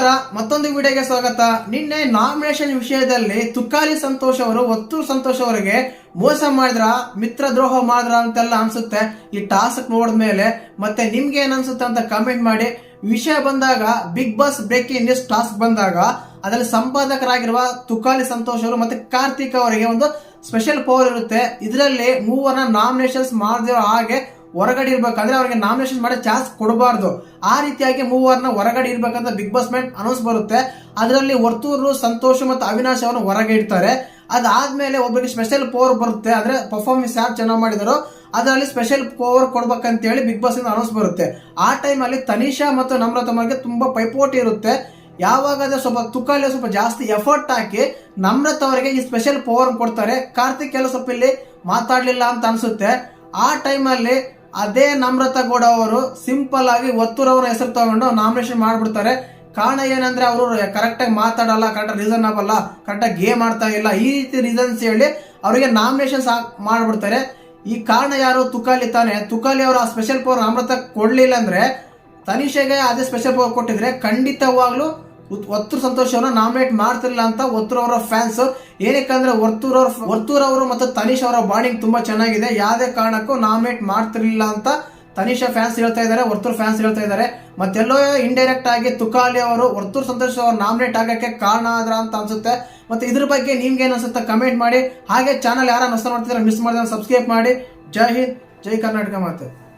ನಮಸ್ಕಾರ, ಮತ್ತೊಂದು ವಿಡಿಯೋಗೆ ಸ್ವಾಗತ. ನಿನ್ನೆ ನಾಮಿನೇಷನ್ ವಿಷಯದಲ್ಲಿ ತುಕಾಲಿ ಸಂತೋಷ್ ಅವರು ಒತ್ತೂರು ಸಂತೋಷ್ ಅವರಿಗೆ ಮೋಸ ಮಾಡಿದ್ರ, ಮಿತ್ರ ದ್ರೋಹ ಮಾಡಿದ್ರ ಅಂತೆಲ್ಲ ಅನ್ಸುತ್ತೆ. ಈ ಟಾಸ್ಕ್ ನೋಡಿದ್ಮೇಲೆ ಮತ್ತೆ ನಿಮ್ಗೆ ಏನ್ ಅನ್ಸುತ್ತೆ ಅಂತ ಕಮೆಂಟ್ ಮಾಡಿ. ವಿಷಯ ಬಂದಾಗ Bigg Boss breaking news task ಬಂದಾಗ, ಅದರಲ್ಲಿ ಸಂಪಾದಕರಾಗಿರುವ ತುಕಾಲಿ ಸಂತೋಷ್ ಅವರು ಮತ್ತೆ ಕಾರ್ತಿಕ್ ಅವರಿಗೆ ಒಂದು ಸ್ಪೆಷಲ್ ಪವರ್ ಇರುತ್ತೆ. ಇದರಲ್ಲಿ ಮೂವರನ್ನ ನಾಮಿನೇಷನ್ಸ್ ಮಾಡದಿರೋ ಹಾಗೆ ಹೊರಗಡೆ ಇರ್ಬೇಕಂದ್ರೆ ಅವ್ರಿಗೆ ನಾಮಿನೇಷನ್ ಮಾಡೋ ಚಾನ್ಸ್ ಕೊಡಬಾರ್ದು. ಆ ರೀತಿಯಾಗಿ ಮೂವರ್ನ ಹೊರಗಡೆ ಇರ್ಬೇಕಂತ ಬಿಗ್ ಬಾಸ್ ಮ್ಯಾನ್ ಅನೌನ್ಸ್ ಬರುತ್ತೆ. ಅದರಲ್ಲಿ ವರ್ತೂರು, ಸಂತೋಷ್ ಮತ್ತು ಅವಿನಾಶ್ ಅವರನ್ನು ಹೊರಗೆ ಇಡ್ತಾರೆ ಅದಾದ್ಮೇಲೆ ಒಬ್ಬರಿಗೆ ಸ್ಪೆಷಲ್ ಪವರ್ ಬರುತ್ತೆ. ಅಂದ್ರೆ ಪರ್ಫಾರ್ಮೆನ್ಸ್ ಯಾರು ಚೆನ್ನಾಗಿ ಮಾಡಿದಾರೋ ಅದರಲ್ಲಿ ಸ್ಪೆಷಲ್ ಪವರ್ ಕೊಡ್ಬೇಕಂತೇಳಿ ಬಿಗ್ ಬಾಸ್ ಇಂದ ಅನೌನ್ಸ್ ಬರುತ್ತೆ. ಆ ಟೈಮಲ್ಲಿ ತನಿಷಾ ಮತ್ತು ನಮ್ರತಮಗೆ ತುಂಬಾ ಪೈಪೋಟಿ ಇರುತ್ತೆ. ಯಾವಾಗ ಸ್ವಲ್ಪ ತುಕಾಲಿ ಸ್ವಲ್ಪ ಜಾಸ್ತಿ ಎಫರ್ಟ್ ಹಾಕಿ ನಮ್ರತ ಅವರಿಗೆ ಈ ಸ್ಪೆಷಲ್ ಪವರ್ ಕೊಡ್ತಾರೆ. ಕಾರ್ತಿಕ್ ಎಲ್ಲ ಸ್ವಲ್ಪ ಇಲ್ಲಿ ಮಾತಾಡ್ಲಿಲ್ಲ ಅಂತ ಅನ್ಸುತ್ತೆ. ಆ ಟೈಮಲ್ಲಿ ಅದೇ ನಮ್ರತ ಗೌಡ ಅವರು ಸಿಂಪಲ್ ಆಗಿ ಅವರ ಹೆಸರು ತಗೊಂಡು ನಾಮಿನೇಷನ್ ಮಾಡ್ಬಿಡ್ತಾರೆ. ಕಾರಣ ಏನಂದ್ರೆ ಅವರು ಕರೆಕ್ಟ್ ಆಗಿ ಮಾತಾಡಲ್ಲ ಕರೆಕ್ಟ್ ರೀಸನ್ ಅಲ್ಲ ಕರೆಕ್ಟ್ ಆಗಿ ಗೇಮ್ ಆಡ್ತಾ ಇಲ್ಲ, ಈ ರೀತಿ ರೀಸನ್ಸ್ ಹೇಳಿ ಅವರಿಗೆ ನಾಮಿನೇಷನ್ ಮಾಡ್ಬಿಡ್ತಾರೆ. ಈ ಕಾರಣ ಯಾರು? ತುಕಾಲಿ ತಾನೆ. ತುಕಾಲಿ ಅವರು ಆ ಸ್ಪೆಷಲ್ ಪವರ್ ಅಮೃತ ಕೊಡ್ಲಿಲ್ಲ ಅಂದ್ರೆ ತನಿಷೆಗೆ ಅದೇ ಸ್ಪೆಷಲ್ ಪವರ್ ಕೊಟ್ಟಿದ್ರೆ ಖಂಡಿತವಾಗ್ಲೂ ಉತ್- ಸಂತೋಷವನ್ನ ನಾಮಿನೇಟ್ ಮಾಡ್ತಿರ್ಲಿಲ್ಲ ಅಂತ ಒತ್ತೂರು ಅವರ ಫ್ಯಾನ್ಸ್ ಏನಕ್ಕೆ ಅಂದ್ರೆ ವರ್ತೂರವ್ರ ವರ್ತೂರ್ ಅವರು ಮತ್ತು ತನಿಷ್ ಅವರ ಬಾಂಡಿಂಗ್ ತುಂಬಾ ಚೆನ್ನಾಗಿದೆ. ಯಾವುದೇ ಕಾರಣಕ್ಕೂ ನಾಮಿನೇಟ್ ಮಾಡ್ತಿರ್ಲಿಲ್ಲ ಅಂತ ತನಿಷಾ ಫ್ಯಾನ್ಸ್ ಹೇಳ್ತಾ ಇದ್ದಾರೆ ವರ್ತೂರ್ ಫ್ಯಾನ್ಸ್ ಹೇಳ್ತಾ ಇದ್ದಾರೆ. ಮತ್ತೆಲ್ಲೋ ಇಂಡೈರೆಕ್ಟ್ ಆಗಿ ತುಕಾಲಿ ಅವರು ವರ್ತೂರ್ ಸಂತೋಷ್ ಅವರು ನಾಮಿನೇಟ್ ಆಗಕ್ಕೆ ಕಾರಣ ಆದ್ರ ಅಂತ ಅನ್ಸುತ್ತೆ. ಮತ್ತೆ ಇದ್ರ ಬಗ್ಗೆ ನಿಮ್ಗೆ ಏನ್ ಅನ್ಸುತ್ತೆ ಕಮೆಂಟ್ ಮಾಡಿ. ಹಾಗೆ ಚಾನಲ್ ಯಾರು ಹೊಸ ಮಾಡ್ತಿದ್ರೆ ಮಿಸ್ ಮಾಡಿದ್ರೆ ಸಬ್ಸ್ಕ್ರೈಬ್ ಮಾಡಿ. ಜೈ ಹಿಂದ್, ಜೈ ಕರ್ನಾಟಕ ಮಾತೆ.